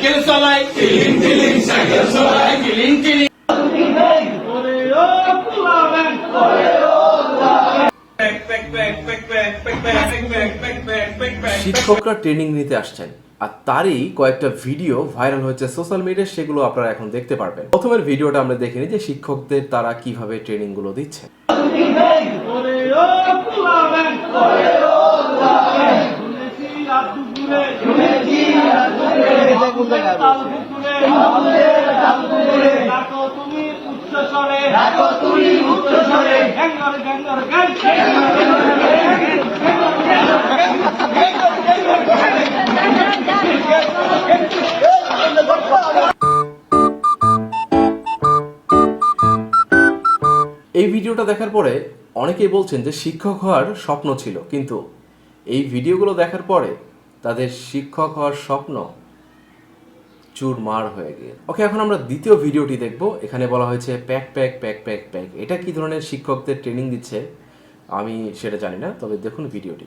Cycle চালাই, টিলিং টিলিং cycle চালাই, টিলিং টিলিং। শিক্ষকরা ট্রেনিং নিতে আসছেন, আর তারই কয়েকটা ভিডিও ভাইরাল হয়েছে সোশ্যাল মিডিয়ায় সেগুলো আপনারা এখন দেখতে পারবেন। প্রথমের ভিডিওটা আমরা দেখে নিই যে শিক্ষকদের তারা কীভাবে ট্রেনিংগুলো দিচ্ছে তুমি উচ্চ স্বরে। ডাকো তুমি উচ্চ স্বরে। গ্যাঙ্গর গ্যাঙ্গর এই ভিডিওটা দেখার পরে অনেকেই বলছেন যে শিক্ষক হওয়ার স্বপ্ন ছিল কিন্তু এই ভিডিওগুলো দেখার পরে তাদের শিক্ষক হওয়ার স্বপ্ন চুরমার হয়ে গিয়ে ওকে এখন আমরা দ্বিতীয় ভিডিওটি দেখব এখানে বলা হয়েছে pack pack pack pack pack এটা কি ধরনের শিক্ষকদের ট্রেনিং দিচ্ছে আমি সেটা জানি না তবে দেখুন ভিডিওটি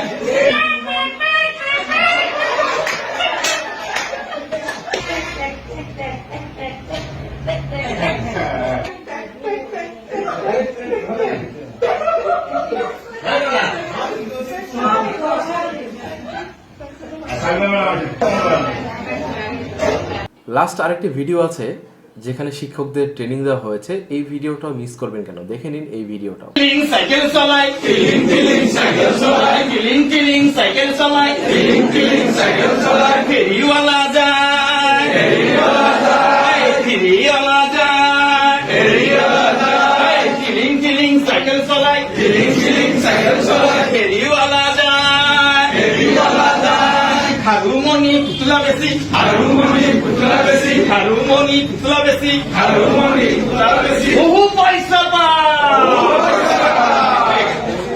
লাস্ট আরেকটি ভিডিও আছে, যেখানে শিক্ষকদের ট্রেনিং দেওয়া হয়েছে। এই ভিডিওটাও মিস করবেন কেন? দেখে নিন এই ভিডিওটা সাইকেল চালাই সাইকেল চালাই পুতলা বেশি হারুমনি পুতলা বেশি হারুমনি পুতলা বেশি হারুমনি পুতলা বেশি বহু পয়সা পায়।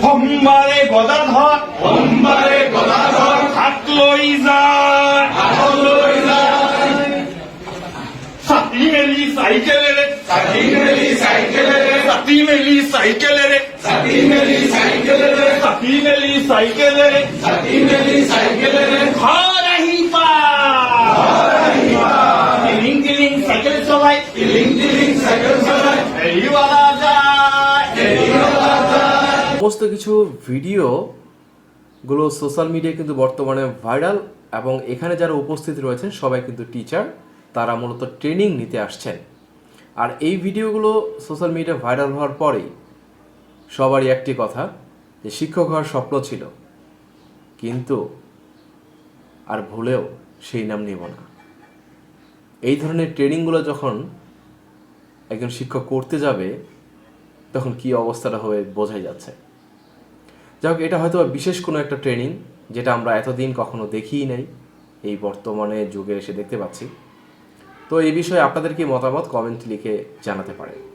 সোমবাৰে গদাধৰ সোমবাৰে গদাধৰ হাত লৈ যায়। হাত লৈ যায়। ছাতি মেলি চাইকেলেৰে ছাতি মেলি চাইকেলেৰে ছাতি মেলি চাইকেলেৰে ছাতি মেলি চাইকেলেৰে ছাতি মেলি চাইকেলেৰে ছাতি মেলি সমস্ত কিছু ভিডিও গুলো সোশ্যাল মিডিয়ায় কিন্তু বর্তমানে ভাইরাল এবং এখানে যারা উপস্থিত রয়েছেন, সবাই কিন্তু টিচার তারা মূলত ট্রেনিং নিতে আসছেন। আর এই ভিডিওগুলো সোশ্যাল মিডিয়া ভাইরাল হওয়ার পরেই সবারই একটি কথা, যে শিক্ষক হওয়ার স্বপ্ন ছিল। কিন্তু আর ভুলেও সেই নাম নেব না। এই ধরনের ট্রেনিংগুলো যখন একজন শিক্ষক করতে যাবে, তখন কি অবস্থাটা হবে বোঝাই যাচ্ছে। যাই হোক এটা হয়তো বিশেষ কোনো একটা ট্রেনিং যেটা আমরা এতদিন কখনো দেখিই নাই, এই বর্তমানে যুগে এসে দেখতে পাচ্ছি। তো এই বিষয়ে আপনাদের কি মতামত? কমেন্ট লিখে জানাতে পারেন।